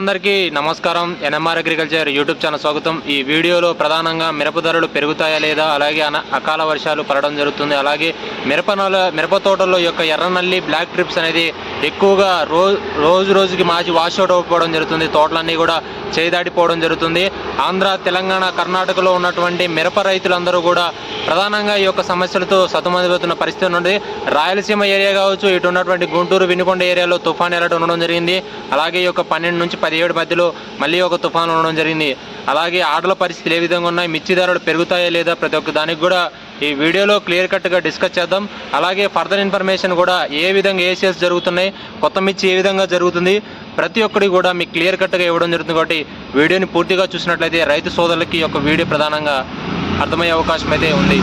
అందరికీ నమస్కారం. NMR agriculture YouTube channel స్వాగతం. ఈ వీడియోలో ప్రధానంగా మిరప ధరలు పెరుగుతాయా లేదా అలాగే అకాల వర్షాలు పడడం జరుగుతుంది. అలాగే మిరప నల మిరప తోటల్లో యొక్క ఎర్రనల్లి బ్లాక్ ట్రిప్స్ అనేది ఎక్కువగా రోజు రోజు రోజుకి మాచి వాష్ అవుట్ జరుగుతుంది. తోటలన్నీ కూడా చేదాడిపోవడం జరుగుతుంది. ఆంధ్ర తెలంగాణ కర్ణాటకలో ఉన్నటువంటి మిరప రైతులందరూ కూడా ప్రధానంగా ఈ యొక్క సమస్యలతో సతమతమవుతున్న పరిస్థితి ఉన్నది. రాయలసీమ ఏరియా కావచ్చు ఇటు ఉన్నటువంటి గుంటూరు వినుకొండ ఏరియాలో తుఫాన్ ఎలర్ట్ ఉండడం జరిగింది. అలాగే ఈ యొక్క పన్నెండు నుంచి పదిహేడు మధ్యలో మళ్ళీ ఒక తుఫాన్ ఉండడం జరిగింది. అలాగే ఆటల పరిస్థితులు ఏ విధంగా ఉన్నాయి? మిర్చి ధరలు పెరుగుతాయా లేదా? ప్రతి ఒక్క దానికి కూడా ఈ వీడియోలో క్లియర్ కట్గా డిస్కస్ చేద్దాం. అలాగే ఫర్దర్ ఇన్ఫర్మేషన్ కూడా ఏ విధంగా ఏ సేల్స్ జరుగుతున్నాయి కొత్త మిర్చి ఏ విధంగా జరుగుతుంది ప్రతి ఒక్కటి కూడా మీకు క్లియర్ కట్గా ఇవ్వడం జరుగుతుంది కాబట్టి వీడియోని పూర్తిగా చూసినట్లయితే రైతు సోదరులకి ఈ యొక్క వీడియో ప్రధానంగా అర్థమయ్యే అవకాశం అయితే ఉంది.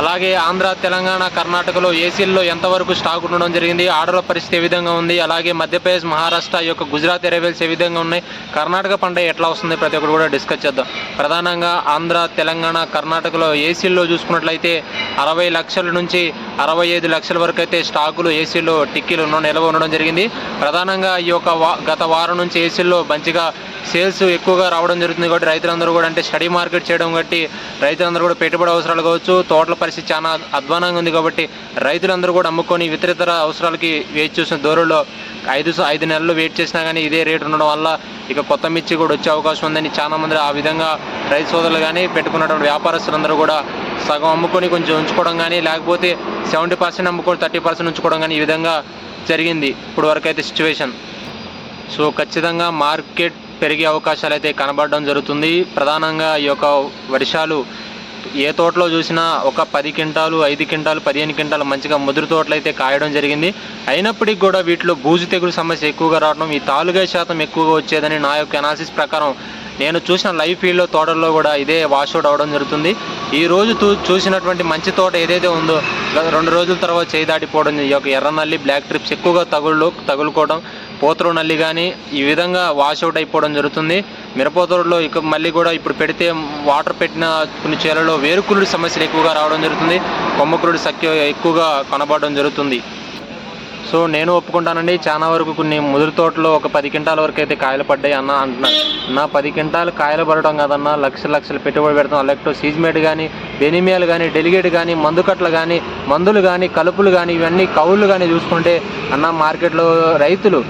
అలాగే ఆంధ్ర తెలంగాణ కర్ణాటకలో ఏసీల్లో ఎంతవరకు స్టాక్ ఉండడం జరిగింది ఆర్డర్ల పరిస్థితి ఏ విధంగా ఉంది అలాగే మధ్యప్రదేశ్ మహారాష్ట్ర యొక్క గుజరాత్ ఎరైవల్స్ ఏ విధంగా ఉన్నాయి కర్ణాటక పంట ఎట్లా వస్తుంది ప్రతి ఒక్కరు కూడా డిస్కస్ చేద్దాం. ప్రధానంగా ఆంధ్ర తెలంగాణ కర్ణాటకలో ఏసీల్లో చూసుకున్నట్లయితే అరవై లక్షల నుంచి అరవై ఐదు లక్షల వరకు అయితే స్టాకులు ఏసీలో టిక్కీలు నిల్వ ఉండడం జరిగింది. ప్రధానంగా ఈ యొక్క గత వారం నుంచి ఏసీల్లో మంచిగా సేల్స్ ఎక్కువగా రావడం జరుగుతుంది కాబట్టి రైతులందరూ కూడా అంటే స్టడీ మార్కెట్ చేయడం కాబట్టి రైతులందరూ కూడా పెట్టుబడి అవసరాలు కావచ్చు తోటల పరిస్థితి చాలా అధ్వానంగా ఉంది కాబట్టి రైతులందరూ కూడా అమ్ముకొని ఇతరితర అవసరాలకి వెయిట్ చూసిన దూరంలో ఐదు స- ఐదు నెలలు వెయిట్ చేసినా కానీ ఇదే రేట్ ఉండడం వల్ల ఇక కొత్త మిర్చి కూడా వచ్చే అవకాశం ఉందని చాలా మంది ఆ విధంగా రైతు సోదరులు కానీ పెట్టుకున్నటువంటి వ్యాపారస్తులందరూ కూడా సగం అమ్ముకొని కొంచెం ఉంచుకోవడం కానీ లేకపోతే సెవెంటీ పర్సెంట్ అమ్ముకొని థర్టీ పర్సెంట్ ఉంచుకోవడం కానీ ఈ విధంగా జరిగింది ఇప్పుడు వరకు అయితే సిచ్యువేషన్ సో ఖచ్చితంగా మార్కెట్ పెరిగే అవకాశాలు అయితే కనబడడం జరుగుతుంది. ప్రధానంగా ఈ యొక్క వర్షాలు ఏ తోటలో చూసినా ఒక పది క్వింటాలు ఐదు క్వింటాలు పదిహేను క్వింటాలు మంచిగా ముదురు తోటలు అయితే కాయడం జరిగింది. అయినప్పటికీ కూడా వీటిలో బూజు తెగులు సమస్య ఎక్కువగా రావడం ఈ తాలుగా శాతం ఎక్కువగా వచ్చేదని నా యొక్క అనాలిసిస్ ప్రకారం నేను చూసిన లైవ్ ఫీల్డ్లో తోటల్లో కూడా ఇదే వాష్అవుట్ అవడం జరుగుతుంది. ఈ రోజు చూసినటువంటి మంచి తోట ఏదైతే ఉందో రెండు రోజుల తర్వాత చేయి దాటిపోవడం ఈ యొక్క ఎర్రనల్లి బ్లాక్ ట్రిప్స్ ఎక్కువగా తగులు తగులుకోవడం పోతురు నల్లి కానీ ఈ విధంగా వాష్అవుట్ అయిపోవడం జరుగుతుంది. మిరప తోటలో ఇక మళ్ళీ కూడా ఇప్పుడు పెడితే వాటర్ పెట్టిన కొన్ని చేలలో వేరుకురుడి సమస్యలు ఎక్కువగా రావడం జరుగుతుంది. కొమ్మకురుడి సఖ్య ఎక్కువగా కనబడడం జరుగుతుంది. సో నేను ఒప్పుకుంటానండి. చాలా వరకు కొన్ని ముదురు తోటలో ఒక పది క్వింటాల వరకు అయితే కాయలు పడ్డాయి అన్న అంటున్నా నా పది క్వింటాలు కాయలు పడడం కాదన్న లక్షల లక్షలు పెట్టుబడి పెడతాం. అలాగే సీజ్మేట్ కానీ బెనిమియాలు కానీ డెలిగేట్ కానీ మందుకట్లు కానీ మందులు కానీ కలుపులు కానీ ఇవన్నీ కవులు కానీ చూసుకుంటే అన్న మార్కెట్లో రైతులు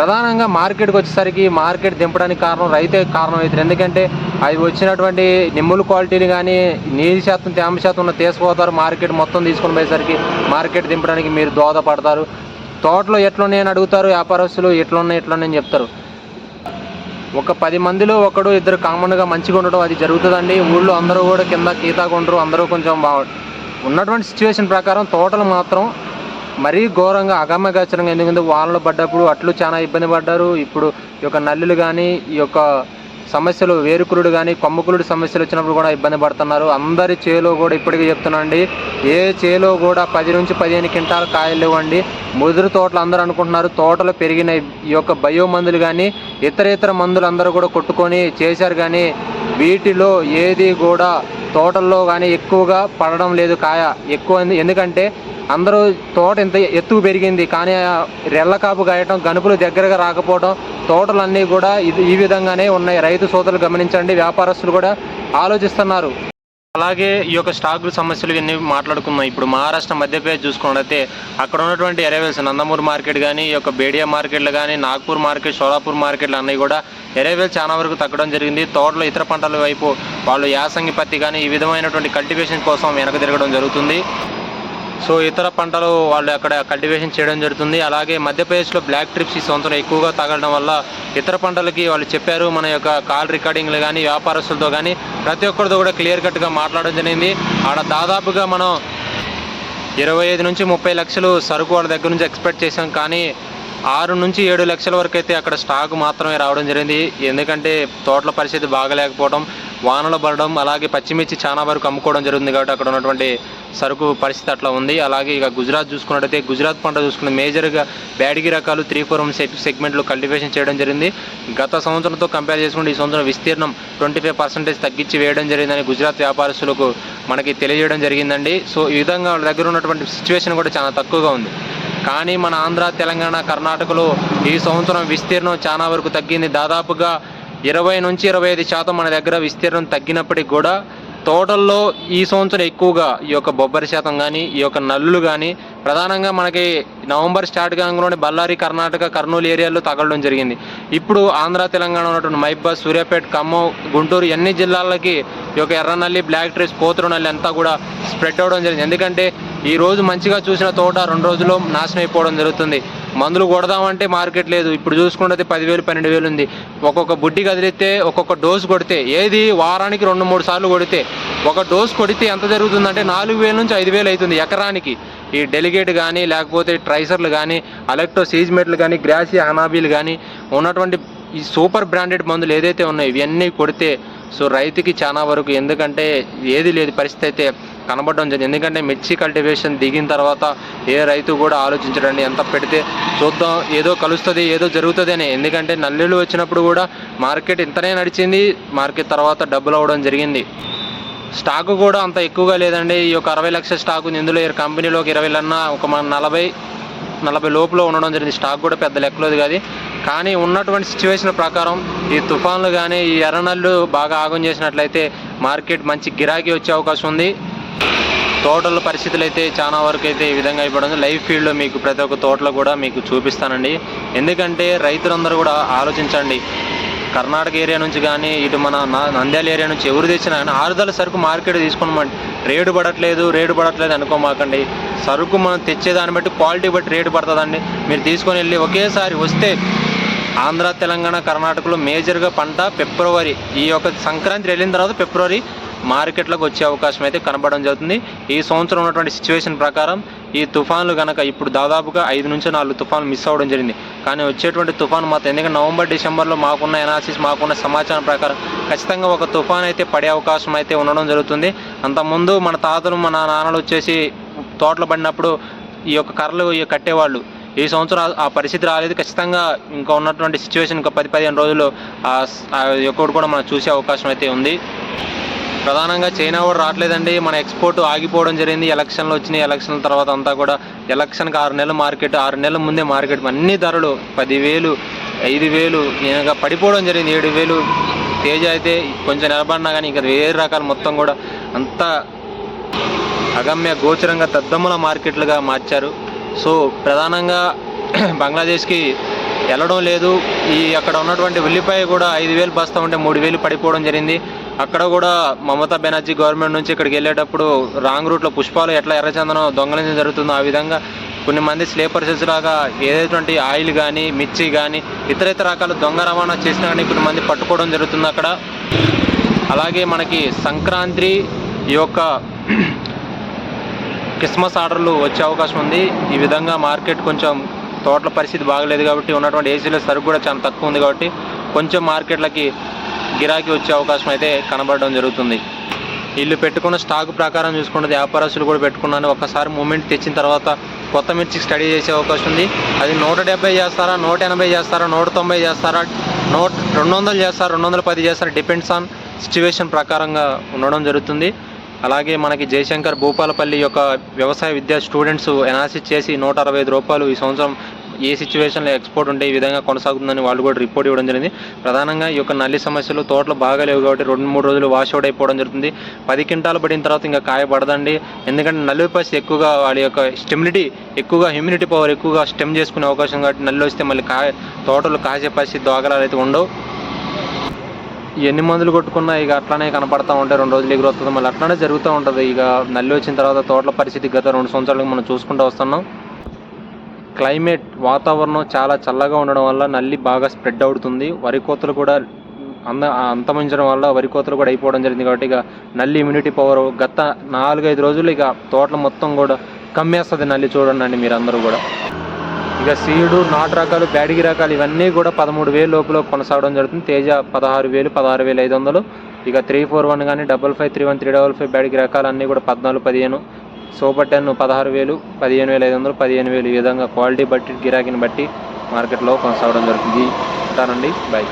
ప్రధానంగా మార్కెట్కి వచ్చేసరికి మార్కెట్ దింపడానికి కారణం రైతే కారణం అవుతుంది ఎందుకంటే అవి వచ్చినటువంటి నిమ్ముల క్వాలిటీని కానీ నీరు శాతం తేమ శాతం ఉన్న తీసుకుపోతారు. మార్కెట్ మొత్తం తీసుకుని పోయేసరికి మార్కెట్ దింపడానికి మీరు దోహదపడతారు. తోటలో ఎట్లున్నాయని అడుగుతారు వ్యాపారస్తులు ఎట్లున్నాయి ఎట్లున్నాయని చెప్తారు. ఒక పది మందిలో ఒకడు ఇద్దరు కామన్గా మంచిగా ఉండడం అది జరుగుతుందండి. ఊళ్ళో అందరూ కూడా కింద గీతా కొండరు అందరూ కొంచెం బాగు ఉన్నటువంటి సిచ్యువేషన్ ప్రకారం తోటలు మాత్రం మరీ ఘోరంగా అగమ్యగోచరంగా ఎందుకంటే వానలు పడ్డప్పుడు అట్లు చాలా ఇబ్బంది పడ్డారు. ఇప్పుడు ఈ యొక్క నల్లులు కానీ ఈ యొక్క సమస్యలు వేరుకురుడు కానీ కొమ్మకులుడు సమస్యలు వచ్చినప్పుడు కూడా ఇబ్బంది పడుతున్నారు. అందరి చేలో కూడా ఇప్పటికీ చెప్తున్నాండి ఏ చేలో కూడా పది నుంచి పదిహేను క్వింటాల కాయలు ఇవ్వండి ముదురు తోటలు అందరూ అనుకుంటున్నారు. తోటలు పెరిగిన ఈ యొక్క బయో మందులు కానీ ఇతర ఇతర మందులు అందరూ కూడా కొట్టుకొని చేశారు కానీ వీటిలో ఏది కూడా తోటల్లో కానీ ఎక్కువగా పడడం లేదు కాయ ఎక్కువ ఎందుకంటే అందరూ తోట ఇంత ఎత్తు పెరిగింది. కానీ ఆ రెల్ల కాపు గనుపులు దగ్గరగా రాకపోవడం తోటలన్నీ కూడా ఇది ఈ విధంగానే ఉన్నాయి. రైతు సోదరులు గమనించండి వ్యాపారస్తులు కూడా ఆలోచిస్తున్నారు. అలాగే ఈ యొక్క స్టాకుల సమస్యలు ఇవన్నీ మాట్లాడుకున్నాం ఇప్పుడు మహారాష్ట్ర మధ్యప్రదేశ్ చూసుకున్నట్లయితే అక్కడ ఉన్నటువంటి ఎరేవెల్స్ నందమూరు మార్కెట్ కానీ ఈ యొక్క బేడియా మార్కెట్లు కానీ నాగ్పూర్ మార్కెట్ షోలాపూర్ మార్కెట్లు అన్నీ కూడా ఎరేవెల్ చాలా వరకు తగ్గడం జరిగింది. తోటలో ఇతర పంటల వైపు వాళ్ళు యాసంగి పత్తి కానీ ఈ విధమైనటువంటి కల్టివేషన్ కోసం వెనక తిరగడం జరుగుతుంది. సో ఇతర పంటలు వాళ్ళు అక్కడ కల్టివేషన్ చేయడం జరుగుతుంది. అలాగే మధ్యప్రదేశ్లో బ్లాక్ ట్రిప్స్ ఈ సంవత్సరం ఎక్కువగా తగలడం వల్ల ఇతర పంటలకి వాళ్ళు చెప్పారు మన యొక్క కాల్ రికార్డింగ్లు కానీ వ్యాపారస్తులతో కానీ ప్రతి ఒక్కరితో కూడా క్లియర్ కట్గా మాట్లాడడం జరిగింది. ఆడ దాదాపుగా మనం ఇరవై ఐదు నుంచి ముప్పై లక్షలు సరుకు వాళ్ళ దగ్గర నుంచి ఎక్స్పెక్ట్ చేసాం కానీ ఆరు నుంచి ఏడు లక్షల వరకు అయితే అక్కడ స్టాక్ మాత్రమే రావడం జరిగింది. ఎందుకంటే తోటల పరిస్థితి బాగలేకపోవడం. వానలు పడడం అలాగే పచ్చిమిర్చి చాలా వరకు అమ్ముకోవడం జరుగుతుంది కాబట్టి అక్కడ ఉన్నటువంటి సరుకు పరిస్థితి అట్లా ఉంది. అలాగే ఇక గుజరాత్ చూసుకున్నట్టయితే గుజరాత్ పంట చూసుకున్న మేజర్గా బ్యాడిగి రకాలు త్రీ ఫోర్ సెగ్మెంట్లో కల్టివేషన్ చేయడం జరిగింది. గత సంవత్సరంతో కంపేర్ చేసుకుంటే ఈ సంవత్సరం విస్తీర్ణం ట్వంటీ ఫైవ్ పర్సెంటేజ్ తగ్గించి వేయడం జరిగిందని గుజరాత్ వ్యాపారస్తులకు మనకి తెలియజేయడం జరిగిందండి. సో ఈ విధంగా వాళ్ళ దగ్గర ఉన్నటువంటి సిచ్యువేషన్ కూడా చాలా తక్కువగా ఉంది. కానీ మన ఆంధ్ర తెలంగాణ కర్ణాటకలో ఈ సంవత్సరం విస్తీర్ణం చాలా వరకు తగ్గింది. దాదాపుగా ఇరవై నుంచి ఇరవై ఐదు శాతం మన దగ్గర విస్తీర్ణం తగ్గినప్పటికి కూడా తోటల్లో ఈ సంవత్సరం ఎక్కువగా ఈ యొక్క బొబ్బరి శాతం కానీ ఈ యొక్క నల్లులు కానీ ప్రధానంగా మనకి నవంబర్ స్టార్ట్ కాగానే బళ్ళారి కర్ణాటక కర్నూలు ఏరియాలో తగలడం జరిగింది. ఇప్పుడు ఆంధ్ర తెలంగాణ ఉన్నటువంటి మైబాద్ సూర్యాపేట ఖమ్మం గుంటూరు ఎన్ని జిల్లాలకి ఈ యొక్క ఎర్రనల్లి బ్లాక్ ట్రేస్ పోతురు నల్లి అంతా కూడా స్ప్రెడ్ అవ్వడం జరిగింది. ఎందుకంటే ఈ రోజు మంచిగా చూసిన తోట రెండు రోజుల్లో నాశనం అయిపోవడం జరుగుతుంది. మందులు కొడదామంటే మార్కెట్ లేదు. ఇప్పుడు చూసుకుంటే పదివేలు పన్నెండు వేలు ఉంది. ఒక్కొక్క బుడ్డి కదిలితే ఒక్కొక్క డోసు కొడితే ఏది వారానికి రెండు మూడు సార్లు కొడితే ఒక డోస్ కొడితే ఎంత జరుగుతుందంటే నాలుగు వేల నుంచి ఐదు వేలు అవుతుంది ఎకరానికి. ఈ డెలిగేట్ కానీ లేకపోతే ట్రైసర్లు కానీ అలెక్టో సీజ్మెట్లు కానీ గ్రాసి హనాబీలు కానీ ఉన్నటువంటి ఈ సూపర్ బ్రాండెడ్ మందులు ఏదైతే ఉన్నాయో ఇవన్నీ కొడితే సో రైతుకి చాలా వరకు ఎందుకంటే ఏది లేదు పరిస్థితి అయితే కనబడడం జరిగింది. ఎందుకంటే మిర్చి కల్టివేషన్ దిగిన తర్వాత ఏ రైతు కూడా ఆలోచించడండి ఎంత పెడితే చూద్దాం ఏదో కలుస్తుంది ఏదో జరుగుతుంది అని. ఎందుకంటే నల్లులు వచ్చినప్పుడు కూడా మార్కెట్ ఇంతనే నడిచింది మార్కెట్ తర్వాత డబ్బులు అవ్వడం జరిగింది. స్టాక్ కూడా అంత ఎక్కువగా లేదండి. ఈ యొక్క అరవై లక్షల స్టాక్ ఉంది ఇందులో ఈ కంపెనీలో ఇరవై లన్నా ఒక మన నలభై నలభై లోపల ఉండడం జరిగింది. స్టాక్ కూడా పెద్ద లెక్కలేదు కాదు. కానీ ఉన్నటువంటి సిచ్యువేషన్ ప్రకారం ఈ తుఫాన్లు కానీ ఈ ఎర్రనల్లు బాగా ఆగం చేసినట్లయితే మార్కెట్ మంచి గిరాకీ వచ్చే అవకాశం ఉంది. తోటల పరిస్థితులు అయితే చాలా వరకు అయితే ఈ విధంగా అయిపోయింది లైవ్ ఫీల్డ్లో మీకు ప్రతి ఒక్క తోటలో కూడా మీకు చూపిస్తానండి. ఎందుకంటే రైతులందరూ కూడా ఆలోచించండి. కర్ణాటక ఏరియా నుంచి కానీ ఇటు మన నంద్యాల ఏరియా నుంచి ఎవరు తెచ్చినా కానీ ఆరుదల సరుకు మార్కెట్ తీసుకున్నామండి. రేటు పడట్లేదు రేటు పడట్లేదు అనుకోమాకండి. సరుకు మనం తెచ్చేదాన్ని బట్టి క్వాలిటీ బట్టి రేటు పడుతుందండి. మీరు తీసుకొని వెళ్ళి ఒకేసారి వస్తే ఆంధ్ర తెలంగాణ కర్ణాటకలో మేజర్గా పంట ఫిబ్రవరి ఈ యొక్క సంక్రాంతి వెళ్ళిన తర్వాత ఫిబ్రవరి మార్కెట్లోకి వచ్చే అవకాశం అయితే కనబడడం జరుగుతుంది. ఈ సంవత్సరం ఉన్నటువంటి సిచ్యువేషన్ ప్రకారం ఈ తుఫాన్లు కనుక ఇప్పుడు దాదాపుగా ఐదు నుంచి నాలుగు తుఫాన్లు మిస్ అవ్వడం జరిగింది. కానీ వచ్చేటువంటి తుఫాన్ మాత్రం ఎందుకంటే నవంబర్ డిసెంబర్లో మాకున్న ఎనాలిసిస్ మాకున్న సమాచారం ప్రకారం ఖచ్చితంగా ఒక తుఫాన్ అయితే పడే అవకాశం అయితే ఉండడం జరుగుతుంది. అంతకుముందు మన తాతలు మన నాన్నలు వచ్చేసి తోటలు పడినప్పుడు ఈ యొక్క కర్రలు కట్టేవాళ్ళు. ఈ సంవత్సరం ఆ- పరిస్థితి రాలేదు. ఖచ్చితంగా ఇంకా ఉన్నటువంటి సిచ్యువేషన్ ఇంకా పది పదిహేను రోజులు ఆ స- ఆ కూడా మనం చూసే అవకాశం అయితే ఉంది. ప్రధానంగా చైనా కూడా రావట్లేదండి. మన ఎక్స్పోర్ట్ ఆగిపోవడం జరిగింది. ఎలక్షన్లు వచ్చినాయి. ఎలక్షన్ తర్వాత అంతా కూడా ఎలక్షన్కి ఆరు నెలల మార్కెట్ ఆరు నెలల ముందే మార్కెట్. అన్ని ధరలు పదివేలు ఐదు వేలు ఇంకా పడిపోవడం జరిగింది. ఏడు వేలు తేజ అయితే కొంచెం నిలబడినా కానీ ఇంకా వేరే రకాలు మొత్తం కూడా అంతా అగమ్య గోచరంగా దద్దమ్మల మార్కెట్లుగా మార్చారు. సో ప్రధానంగా బంగ్లాదేశ్కి వెళ్ళడం లేదు. ఈ అక్కడ ఉన్నటువంటి ఉల్లిపాయ కూడా ఐదు వేలు బస్తా ఉంటే మూడు వేలు పడిపోవడం జరిగింది. అక్కడ కూడా మమతా బెనర్జీ గవర్నమెంట్ నుంచి ఇక్కడికి వెళ్ళేటప్పుడు రాంగ్ రూట్లో పుష్పాలు ఎట్లా ఎర్రచందనం దొంగలించడం జరుగుతుందో ఆ విధంగా కొన్ని మంది స్లీపర్సెస్ లాగా ఏదైనటువంటి ఆయిల్ కానీ మిర్చి కానీ ఇతర ఇతర రకాల దొంగ రవాణా చేసినా కానీ కొన్ని మంది పట్టుకోవడం జరుగుతుంది అక్కడ. అలాగే మనకి సంక్రాంతి ఈ యొక్క క్రిస్మస్ ఆర్డర్లు వచ్చే అవకాశం ఉంది. ఈ విధంగా మార్కెట్ కొంచెం తోటల పరిస్థితి బాగలేదు కాబట్టి ఉన్నటువంటి ఏసీల సరుకు కూడా చాలా తక్కువ ఉంది కాబట్టి కొంచెం మార్కెట్లకి గిరాకీ వచ్చే అవకాశం అయితే కనబడడం జరుగుతుంది. వీళ్ళు పెట్టుకున్న స్టాక్ ప్రకారం చూసుకుంటే వ్యాపారస్తులు కూడా పెట్టుకున్నాను. ఒకసారి మూమెంట్ తెచ్చిన తర్వాత కొత్త మిర్చి స్టడీ చేసే అవకాశం ఉంది. అది నూట డెబ్బై చేస్తారా నూట ఎనభై చేస్తారా నూట తొంభై చేస్తారా నూట రెండు వందలు చేస్తారా రెండు వందల పది చేస్తారా డిపెండ్స్ ఆన్ సిచ్యువేషన్ ప్రకారంగా ఉండడం జరుగుతుంది. అలాగే మనకి జయశంకర్ భూపాలపల్లి యొక్క వ్యవసాయ విద్యా స్టూడెంట్స్ ఎనాలిసిస్ చేసి నూట అరవై ఐదు రూపాయలు ఈ సంవత్సరం ఏ సిచ్యువేషన్లో ఎక్స్పోర్ట్ ఉంటే ఈ విధంగా కొనసాగుతుందని వాళ్ళు కూడా రిపోర్ట్ ఇవ్వడం జరిగింది. ప్రధానంగా ఈ యొక్క నల్లి సమస్యలు తోటలు బాగా లేవు కాబట్టి రెండు మూడు రోజులు వాష్ అవుట్ అయిపోవడం జరుగుతుంది. పది క్వింటాలు పడిన తర్వాత ఇంకా కాయ పడదండి. ఎందుకంటే నల్లి పసి ఎక్కువగా వాళ్ళ యొక్క స్టెమిలిటీ ఎక్కువగా హ్యూమిడిటీ పవర్ ఎక్కువగా స్టెమ్ చేసుకునే అవకాశం కాబట్టి నల్లి వస్తే మళ్ళీ కాయ తోటలు కాసే పరిస్థితి దోగలాలు అయితే ఉండవు. ఎన్ని మందులు కొట్టుకున్నా ఇక అట్లానే కనపడతా ఉంటాయి రెండు రోజులు ఎగురు వస్తుంది మళ్ళీ అట్లానే జరుగుతూ ఉంటుంది. ఇక నల్లి వచ్చిన తర్వాత తోటల పరిస్థితి గత రెండు సంవత్సరాలకు మనం చూసుకుంటూ వస్తున్నాం. క్లైమేట్ వాతావరణం చాలా చల్లగా ఉండడం వల్ల నల్లి బాగా స్ప్రెడ్ అవుతుంది. వరి కోతలు కూడా అంద అంతమించడం వల్ల వరి కోతలు కూడా అయిపోవడం జరిగింది కాబట్టి ఇక నల్లి ఇమ్యూనిటీ పవర్ గత నాలుగైదు రోజులు ఇక తోటలు మొత్తం కూడా కమ్మేస్తుంది నల్లి చూడండి అండి మీరు అందరూ కూడా. ఇక సీడు నాటు రకాలు బ్యాడిగి రకాలు ఇవన్నీ కూడా పదమూడు వేలు లోపల కొనసాగడం జరుగుతుంది. తేజ పదహారు వేలు పదహారు వేలు ఐదు వందలు. ఇక త్రీ ఫోర్ వన్ కానీ double five three one three double five Byadgi రకాలు అన్నీ కూడా పద్నాలుగు పదిహేను. సూపర్ టెన్ పదహారు వేలు పదిహేను వేల ఐదు వందలు పదిహేను వేలు ఈ విధంగా క్వాలిటీ బట్టి గిరాకీని బట్టి మార్కెట్లో కొనసాగడం జరుగుతుంది. ఉంటానండి. బాయ్.